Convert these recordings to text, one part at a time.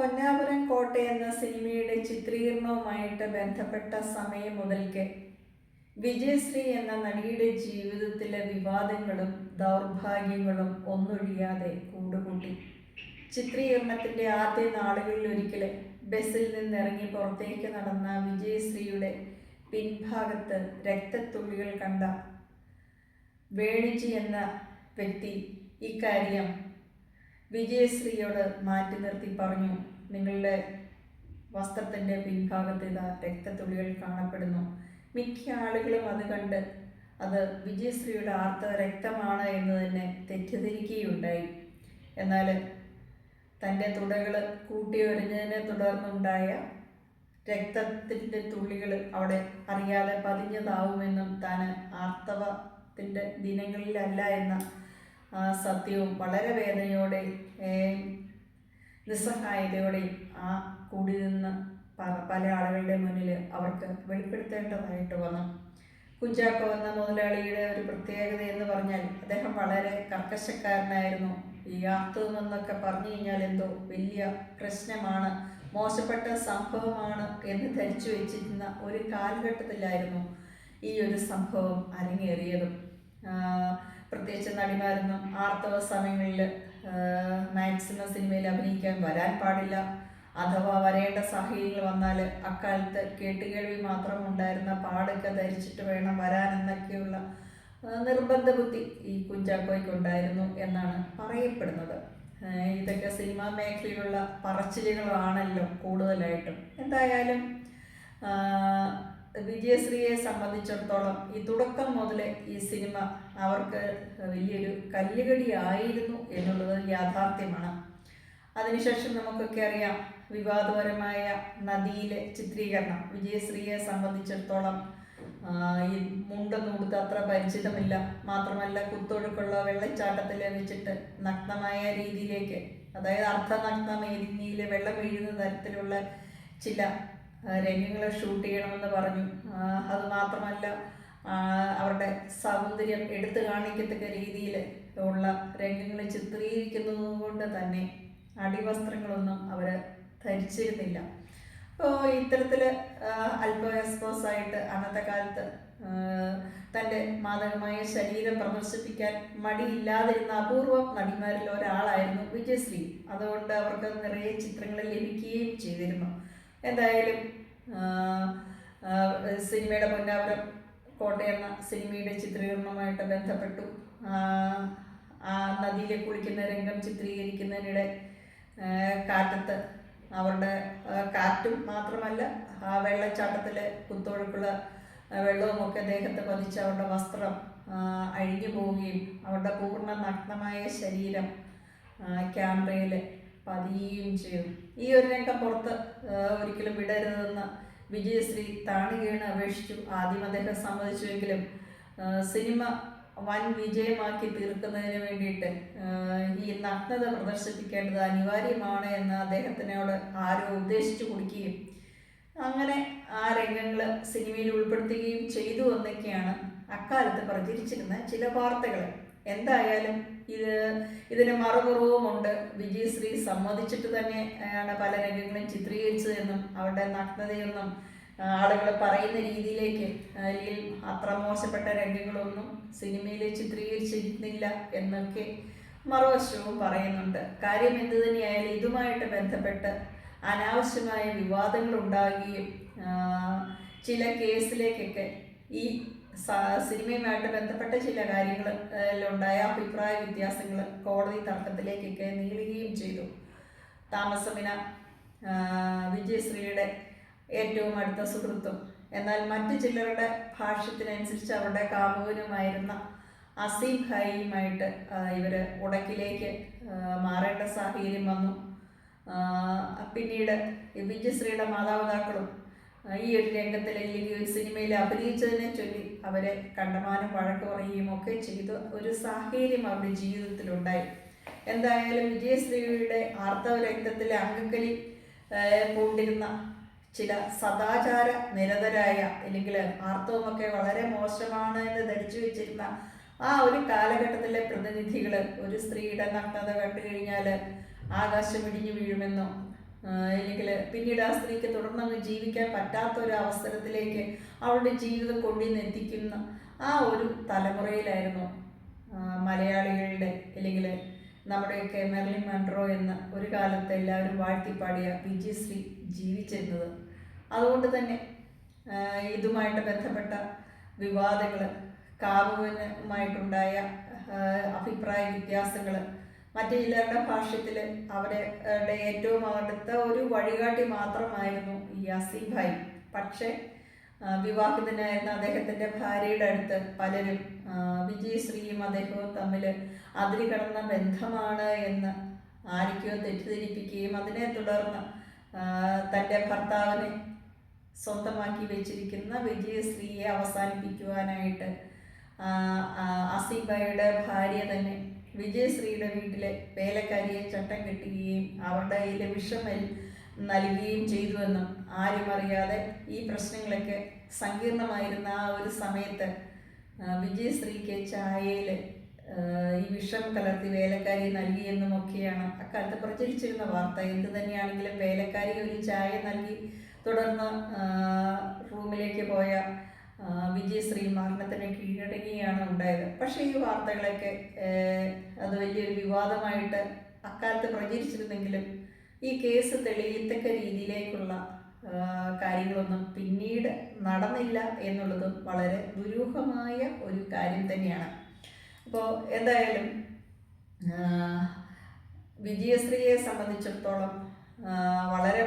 പൊന്നാപുരം കോട്ട എന്ന സിനിമയുടെ ചിത്രീകരണവുമായിട്ട് ബന്ധപ്പെട്ട സമയം മുതൽക്ക് വിജയശ്രീ എന്ന നടിയുടെ ജീവിതത്തിലെ വിവാദങ്ങളും ദൗർഭാഗ്യങ്ങളും ഒന്നൊഴിയാതെ കൂടുകൂട്ടി. ചിത്രീകരണത്തിന്റെ ആദ്യ നാളുകളിൽ ഒരിക്കൽ ബസ്സിൽ നിന്നിറങ്ങി പുറത്തേക്ക് നടന്ന വിജയശ്രീയുടെ പിൻഭാഗത്ത് രക്തത്തുള്ളികൾ കണ്ട വേണിജി എന്ന വ്യക്തി ഇക്കാര്യം വിജയശ്രീയോട് മാറ്റി നിർത്തി പറഞ്ഞു. നിങ്ങളുടെ വസ്ത്രത്തിന്റെ പിൻഭാഗത്ത് ഇതാ രക്തത്തുള്ളികൾ കാണപ്പെടുന്നു. മിക്ക ആളുകളും അത് കണ്ട് അത് വിജയശ്രീയുടെ ആർത്തവ രക്തമാണ് എന്ന് തന്നെ തെറ്റിദ്ധരിക്കുകയുണ്ടായി. എന്നാൽ തന്റെ തുടകൾ കൂട്ടിയൊരിഞ്ഞതിനെ തുടർന്നുണ്ടായ രക്തത്തിന്റെ തുള്ളികൾ അവിടെ അറിയാതെ പതിഞ്ഞതാവുമെന്നും താൻ ആർത്തവത്തിന്റെ ദിനങ്ങളിലല്ല എന്ന ആ സത്യവും വളരെ വേദനയോടെ നിസ്സഹായതയോടെ ആ കൂടി നിന്ന് പല ആളുകളുടെ മുന്നിൽ അവർക്ക് വെളിപ്പെടുത്തേണ്ടതായിട്ട് വന്നു. കുഞ്ചാക്കോ എന്ന മുതലാളിയുടെ ഒരു പ്രത്യേകത എന്ന് പറഞ്ഞാൽ അദ്ദേഹം വളരെ കർക്കശക്കാരനായിരുന്നു. ഈ ആർത്തവം എന്നൊക്കെ പറഞ്ഞു കഴിഞ്ഞാൽ എന്തോ വലിയ പ്രശ്നമാണ് മോശപ്പെട്ട സംഭവമാണ് എന്ന് ധരിച്ചു വെച്ചിരുന്ന ഒരു കാലഘട്ടത്തിലായിരുന്നു ഈ ഒരു സംഭവം അരങ്ങേറിയതും. പ്രത്യേകിച്ച് നടിമാരൊന്നും ആർത്തവ സമയങ്ങളിൽ മാക്സിമം സിനിമയിൽ അഭിനയിക്കാൻ വരാൻ പാടില്ല. അഥവാ വരേണ്ട സാഹചര്യങ്ങൾ വന്നാൽ അക്കാലത്ത് കേട്ടുകേൾവി മാത്രം ഉണ്ടായിരുന്ന പാടൊക്കെ ധരിച്ചിട്ട് വേണം വരാൻ എന്നൊക്കെയുള്ള നിർബന്ധ ബുദ്ധി ഈ കുഞ്ചാക്കോയ്ക്കുണ്ടായിരുന്നു എന്നാണ് പറയപ്പെടുന്നത്. ഇതൊക്കെ സിനിമാ മേഖലയിലുള്ള പറച്ചിലുകളാണല്ലോ കൂടുതലായിട്ടും. എന്തായാലും വിജയശ്രീയെ സംബന്ധിച്ചിടത്തോളം ഈ തുടക്കം മുതലേ ഈ സിനിമ അവർക്ക് വലിയൊരു കല്ലുകടിയായിരുന്നു എന്നുള്ളത് യാഥാർത്ഥ്യമാണ്. അതിനുശേഷം നമുക്കൊക്കെ അറിയാം വിവാദപരമായ നദിയിലെ ചിത്രീകരണം. വിജയശ്രീയെ സംബന്ധിച്ചിടത്തോളം ഈ മുണ്ടൊന്നും കൊടുത്ത് അത്ര പരിചിതമില്ല. മാത്രമല്ല കുത്തൊഴുക്കുള്ള വെള്ളച്ചാട്ടത്തിൽ വെച്ചിട്ട് നഗ്നമായ രീതിയിലേക്ക് അതായത് അർദ്ധനഗ്ന വെള്ളം വീഴുന്ന തരത്തിലുള്ള ചില രംഗങ്ങൾ ഷൂട്ട് ചെയ്യണമെന്ന് പറഞ്ഞു. അത് മാത്രമല്ല അവരുടെ സൗന്ദര്യം എടുത്തു കാണിക്കത്തക്ക രീതിയിൽ ഉള്ള രംഗങ്ങൾ ചിത്രീകരിക്കുന്നത് കൊണ്ട് തന്നെ അടിവസ്ത്രങ്ങളൊന്നും അവർ ധരിച്ചിരുന്നില്ല. അപ്പോൾ ഇത്തരത്തിൽ അല്പം എക്സ്പോസ് ആയിട്ട് അന്നത്തെ കാലത്ത് തന്റെ മാതകമായ ശരീരം പ്രദർശിപ്പിക്കാൻ മടിയില്ലാതിരുന്ന അപൂർവം നടിമാരിൽ ഒരാളായിരുന്നു വിജയശ്രീ. അതുകൊണ്ട് അവർക്ക് നിറയെ ചിത്രങ്ങൾ ലഭിക്കുകയും ചെയ്തിരുന്നു. എന്തായാലും സിനിമയുടെ പൊന്നാപുരം കോട്ട എന്ന സിനിമയുടെ ചിത്രീകരണവുമായിട്ട് ബന്ധപ്പെട്ടു. ആ, നദിയിലെ കുളിക്കുന്ന രംഗം ചിത്രീകരിക്കുന്നതിനിടെ കാറ്റത്ത് അവരുടെ കാറ്റും മാത്രമല്ല ആ വെള്ളച്ചാട്ടത്തിലെ കുത്തൊഴുക്കുള്ള വെള്ളവുമൊക്കെ ദേഹത്ത് പതിച്ച് അവരുടെ വസ്ത്രം അഴിഞ്ഞു പോവുകയും അവരുടെ പൂർണ നഗ്നമായ ശരീരം ക്യാമറയിൽ പതിയുകയും ചെയ്തു. ഈ ഒരു രംഗം പുറത്ത് ഒരിക്കലും വിടരുതെന്ന് വിജയശ്രീ താണുകയാണ് അപേക്ഷിച്ചു. ആദ്യം അദ്ദേഹം സമ്മതിച്ചുവെങ്കിലും സിനിമ വൻ വിജയമാക്കി തീർക്കുന്നതിന് വേണ്ടിയിട്ട് ഈ നഗ്നത പ്രദർശിപ്പിക്കേണ്ടത് അനിവാര്യമാണ് എന്ന് അദ്ദേഹത്തിനോട് ആരോ ഉദ്ദേശിച്ചു കൊടുക്കുകയും അങ്ങനെ ആ രംഗങ്ങൾ സിനിമയിൽ ഉൾപ്പെടുത്തുകയും ചെയ്തു എന്നൊക്കെയാണ് അക്കാലത്ത് പ്രചരിച്ചിരുന്ന ചില വാർത്തകൾ എന്തായാലും ഇത് ഇതിന് മറുപുറവുമുണ്ട് വിജയശ്രീ സമ്മതിച്ചിട്ട് തന്നെ ആണ് പല രംഗങ്ങളും ചിത്രീകരിച്ചതെന്നും അവരുടെ നഗ്നതയൊന്നും ആളുകൾ പറയുന്ന രീതിയിലേക്ക് അല്ലെങ്കിൽ അത്ര മോശപ്പെട്ട രംഗങ്ങളൊന്നും സിനിമയിൽ ചിത്രീകരിച്ചിരുന്നില്ല എന്നൊക്കെ മറുവശവും പറയുന്നുണ്ട്. കാര്യം എന്ത് തന്നെയായാലും ഇതുമായിട്ട് ബന്ധപ്പെട്ട് അനാവശ്യമായ വിവാദങ്ങൾ ഉണ്ടാകുകയും ചില കേസിലേക്കൊക്കെ ഈ സിനിമയുമായിട്ട് ബന്ധപ്പെട്ട ചില കാര്യങ്ങൾ ഉണ്ടായ അഭിപ്രായ വ്യത്യാസങ്ങൾ കോടതി തർക്കത്തിലേക്കൊക്കെ നീളുകയും ചെയ്തു. താമസമിന വിജയശ്രീയുടെ ഏറ്റവും അടുത്ത സുഹൃത്തും. എന്നാൽ മറ്റു ചിലരുടെ ഭാഷ്യത്തിനനുസരിച്ച് അവരുടെ കാമുകനുമായിരുന്ന അസീം ഖായിയുമായിട്ട് ഇവർ ഉടക്കിലേക്ക് മാറേണ്ട സാഹചര്യം വന്നു. പിന്നീട് വിജയശ്രീയുടെ മാതാപിതാക്കളും ഈ ഒരു രംഗത്തിൽ അല്ലെങ്കിൽ ഒരു സിനിമയിൽ അഭിനയിച്ചതിനെ ചൊല്ലി അവരെ കണ്ടമാനം വഴക്ക് പറയുകയും ഒക്കെ ചെയ്ത ഒരു സാഹചര്യം അവരുടെ ജീവിതത്തിലുണ്ടായി. എന്തായാലും വിജയശ്രീയുടെ ആർത്തവ രംഗത്തിലെ അംഗക്കലി പൂണ്ടിരുന്ന ചില സദാചാര നിരതരായ അല്ലെങ്കിൽ ആർത്തവമൊക്കെ വളരെ മോശമാണ് എന്ന് ധരിച്ചു വെച്ചിരുന്ന ആ ഒരു കാലഘട്ടത്തിലെ പ്രതിനിധികൾ ഒരു സ്ത്രീയുടെ നഗ്നത കണ്ടു കഴിഞ്ഞാൽ ആകാശം ഇടിഞ്ഞു വീഴുമെന്നോ അല്ലെങ്കിൽ പിന്നീട് ആ സ്ത്രീക്ക് തുടർന്നങ്ങ് ജീവിക്കാൻ പറ്റാത്ത ഒരു അവസരത്തിലേക്ക് അവളുടെ ജീവിതം കൊണ്ടുവന്നെത്തിക്കുന്ന ആ ഒരു തലമുറയിലായിരുന്നു മലയാളികളുടെ അല്ലെങ്കിൽ നമ്മുടെയൊക്കെ മെർലിൻ മൺട്രോ എന്ന ഒരു കാലത്ത് എല്ലാവരും വാഴ്ത്തിപ്പാടിയ ശ്രീ ജീവിച്ചിരുന്നത്. അതുകൊണ്ട് തന്നെ ഇതുമായിട്ട് ബന്ധപ്പെട്ട വിവാദങ്ങൾ കാവുവിനുമായിട്ടുണ്ടായ അഭിപ്രായ വ്യത്യാസങ്ങൾ മറ്റു ചിലരുടെ ഭാഷ്യത്തിൽ അവരുടെ ഏറ്റവും അടുത്ത ഒരു വഴികാട്ടി മാത്രമായിരുന്നു ഈ അസീഭായി പക്ഷേ വിവാഹിതനായിരുന്ന അദ്ദേഹത്തിന്റെ ഭാര്യയുടെ അടുത്ത് പലരും വിജയശ്രീയും അദ്ദേഹവും തമ്മിൽ അതിരി കടന്ന ബന്ധമാണ് എന്ന് ആരൊക്കെയോ തെറ്റിദ്ധരിപ്പിക്കുകയും അതിനെ തുടർന്ന് തന്റെ ഭർത്താവിനെ സ്വന്തമാക്കി വെച്ചിരിക്കുന്ന വിജയശ്രീയെ അവസാനിപ്പിക്കുവാനായിട്ട് അസീബയുടെ ഭാര്യ തന്നെ വിജയശ്രീയുടെ വീട്ടിലെ വേലക്കാരിയെ ചട്ടം കെട്ടുകയും അവരുടെ കയ്യിലെ വിഷം നൽകുകയും ചെയ്തുവെന്നും ആരും അറിയാതെ ഈ പ്രശ്നങ്ങളൊക്കെ സങ്കീർണമായിരുന്ന ആ ഒരു സമയത്ത് വിജയശ്രീക്ക് ചായയിൽ ഈ വിഷം കലർത്തി വേലക്കാരി നൽകിയെന്നും ഒക്കെയാണ് അക്കാലത്ത് പ്രചരിച്ചിരുന്ന വാർത്ത. എന്ത് തന്നെയാണെങ്കിലും വേലക്കാരി ഒരു ചായ നൽകി തുടർന്ന് റൂമിലേക്ക് പോയ വിജയശ്രീ മരണത്തിന് കീഴടങ്ങുകയാണ് ഉണ്ടായത്. പക്ഷേ ഈ വാർത്തകളൊക്കെ അത് വലിയൊരു വിവാദമായിട്ട് അക്കാലത്ത് പ്രചരിച്ചിരുന്നെങ്കിലും ഈ കേസ് തെളിയിത്തക്ക രീതിയിലേക്കുള്ള കാര്യങ്ങളൊന്നും പിന്നീട് നടന്നില്ല എന്നുള്ളതും വളരെ ദുരൂഹമായ ഒരു കാര്യം തന്നെയാണ്. അപ്പോൾ എന്തായാലും വിജയശ്രീയെ സംബന്ധിച്ചിടത്തോളം വളരെ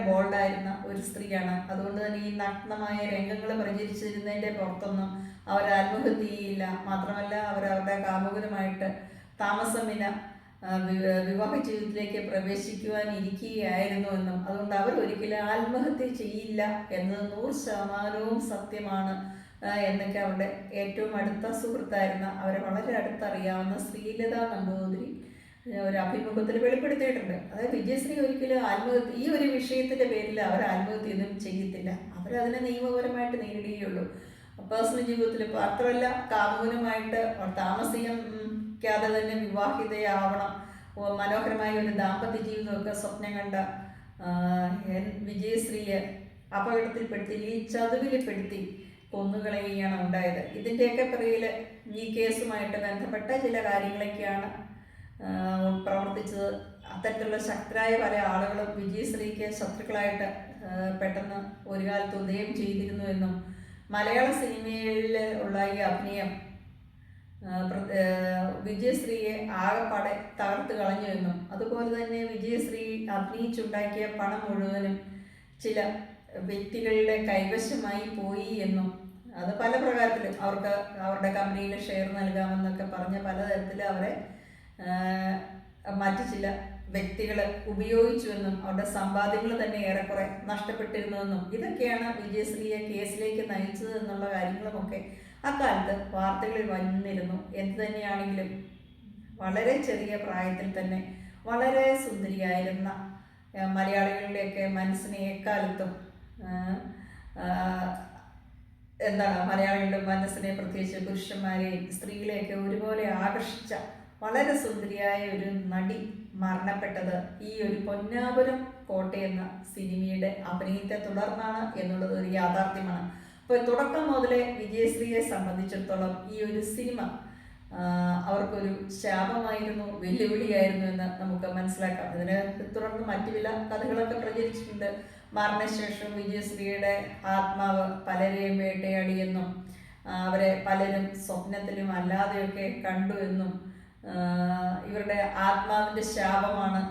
ഒരു സ്ത്രീയാണ്. അതുകൊണ്ട് തന്നെ ഈ നഗ്നമായ രംഗങ്ങൾ പ്രചരിച്ചിരുന്നതിന്റെ പുറത്തൊന്നും അവർ ആത്മഹത്യ ചെയ്യില്ല മാത്രമല്ല അവർ അവരുടെ കാമുകനുമായിട്ട് താമസമില്ല വിവാഹ ജീവിതത്തിലേക്ക് പ്രവേശിക്കുവാൻ ഇരിക്കുകയായിരുന്നു എന്നും. അതുകൊണ്ട് അവർ ഒരിക്കലും ആത്മഹത്യ ചെയ്യില്ല എന്നത് നൂറ് ശതമാനവും സത്യമാണ്. എന്നൊക്കെ അവരുടെ ഏറ്റവും അടുത്ത സുഹൃത്തായിരുന്ന അവരെ വളരെ അടുത്തറിയാവുന്ന ശ്രീലത നമ്പൂതിരി ഒരു അഭിമുഖത്തിൽ വെളിപ്പെടുത്തിയിട്ടുണ്ട്. അതായത് വിജയശ്രീ ഒരിക്കലും ആത്മഹത്യ ഈ ഒരു വിഷയത്തിന്റെ പേരിൽ അവർ ആത്മഹത്യയൊന്നും ചെയ്യത്തില്ല. അവരതിനെ നിയമപരമായിട്ട് നേരിടുകയുള്ളൂ. പേഴ്സണൽ ജീവിതത്തിൽ മാത്രമല്ല കാമുകനുമായിട്ട് താമസിക്കാതെ തന്നെ വിവാഹിതയാവണം. മനോഹരമായ ഒരു ദാമ്പത്യ ജീവിതമൊക്കെ സ്വപ്നം കണ്ട വിജയശ്രീയെ അപകടത്തിൽപ്പെടുത്തി ഈ ചതുവിൽപ്പെടുത്തി കൊന്നുകളയുകയാണ് ഉണ്ടായത്. ഇതിന്റെയൊക്കെ പിറകിൽ ഈ കേസുമായിട്ട് ബന്ധപ്പെട്ട ചില കാര്യങ്ങളൊക്കെയാണ് പ്രവർത്തിച്ചത് അത്തരത്തിലുള്ള ശക്തരായ പല ആളുകളും വിജയശ്രീക്ക് ശത്രുക്കളായിട്ട് പെട്ടെന്ന് ഒരു കാലത്ത് ഉദയം ചെയ്തിരുന്നു എന്നും മലയാള സിനിമയിൽ ഉള്ള ഈ അഭിനയം വിജയശ്രീയെ ആകെപ്പാടെ തകർത്ത് കളഞ്ഞു എന്നും അതുപോലെ തന്നെ വിജയശ്രീ അഭിനയിച്ചുണ്ടാക്കിയ പണം മുഴുവനും ചില വ്യക്തികളുടെ കൈവശമായി പോയി എന്നും അത് പല പ്രകാരത്തിലും അവർക്ക് അവരുടെ കമ്പനിയിൽ ഷെയർ നൽകാമെന്നൊക്കെ പറഞ്ഞ പലതരത്തിൽ അവരെ മറ്റു ചില വ്യക്തികൾ ഉപയോഗിച്ചുവെന്നും അവരുടെ സമ്പാദ്യങ്ങൾ തന്നെ ഏറെക്കുറെ നഷ്ടപ്പെട്ടിരുന്നുവെന്നും ഇതൊക്കെയാണ് വിജയശ്രീയെ കേസിലേക്ക് നയിച്ചത് എന്നുള്ള കാര്യങ്ങളുമൊക്കെ അക്കാലത്ത് വാർത്തകളിൽ വന്നിരുന്നു. എന്ത് തന്നെയാണെങ്കിലും വളരെ ചെറിയ പ്രായത്തിൽ തന്നെ വളരെ സുന്ദരിയായിരുന്ന മലയാളികളുടെയൊക്കെ മനസ്സിനെ എക്കാലത്തും എന്താണ് മലയാളികളുടെ മനസ്സിനെ പ്രത്യേകിച്ച് പുരുഷന്മാരെയും സ്ത്രീകളെയൊക്കെ ഒരുപോലെ ആകർഷിച്ച വളരെ സുന്ദരിയായ ഒരു നടി മരണപ്പെട്ടത് ഈ ഒരു പൊന്നാപുരം കോട്ടയെന്ന സിനിമയുടെ അഭിനയത്തെ തുടർന്നാണ് എന്നുള്ളത് ഒരു യാഥാർത്ഥ്യമാണ്. അപ്പോൾ തുടക്കം മുതലേ വിജയശ്രീയെ സംബന്ധിച്ചിടത്തോളം ഈ ഒരു സിനിമ അവർക്കൊരു ശാപമായിരുന്നു വെല്ലുവിളിയായിരുന്നു എന്ന് നമുക്ക് മനസ്സിലാക്കാം. ഇതിനെ തുടർന്ന് മറ്റു ചില കഥകളൊക്കെ പ്രചരിച്ചിട്ടുണ്ട്. മരണശേഷം വിജയശ്രീയുടെ ആത്മാവ് പലരെയും വേട്ടയാടിയെന്നും അവരെ പലരും സ്വപ്നത്തിലും അല്ലാതെയൊക്കെ കണ്ടു എന്നും ഇവരുടെ ആത്മാവിന്റെ ശാപമാണ്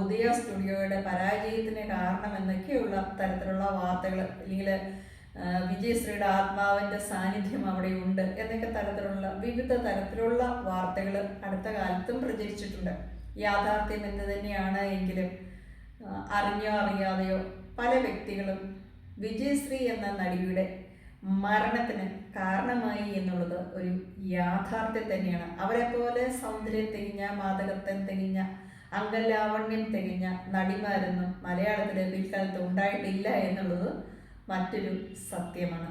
ഉദയ സ്റ്റുഡിയോയുടെ പരാജയത്തിന് കാരണമെന്നൊക്കെയുള്ള തരത്തിലുള്ള വാർത്തകൾ. അല്ലെങ്കിൽ വിജയശ്രീയുടെ ആത്മാവിന്റെ സാന്നിധ്യം അവിടെ ഉണ്ട് എന്നൊക്കെ തരത്തിലുള്ള വിവിധ തരത്തിലുള്ള വാർത്തകൾ അടുത്ത കാലത്തും പ്രചരിച്ചിട്ടുണ്ട്. യാഥാർത്ഥ്യം എന്ത് തന്നെയാണ് എങ്കിലും അറിഞ്ഞോ അറിയാതെയോ പല വ്യക്തികളും വിജയശ്രീ എന്ന നടിയുടെ മരണത്തിന് കാരണമായി എന്നുള്ളത് ഒരു യാഥാർത്ഥ്യം തന്നെയാണ്. അവരെ പോലെ സൗന്ദര്യം തികഞ്ഞ മാതകത്വം തികഞ്ഞ അംഗലാവണ്യം തികഞ്ഞ നടിമാരൊന്നും മലയാളത്തിലെ പിൽക്കാലത്ത് ഉണ്ടായിട്ടില്ല എന്നുള്ളത് മറ്റൊരു സത്യമാണ്.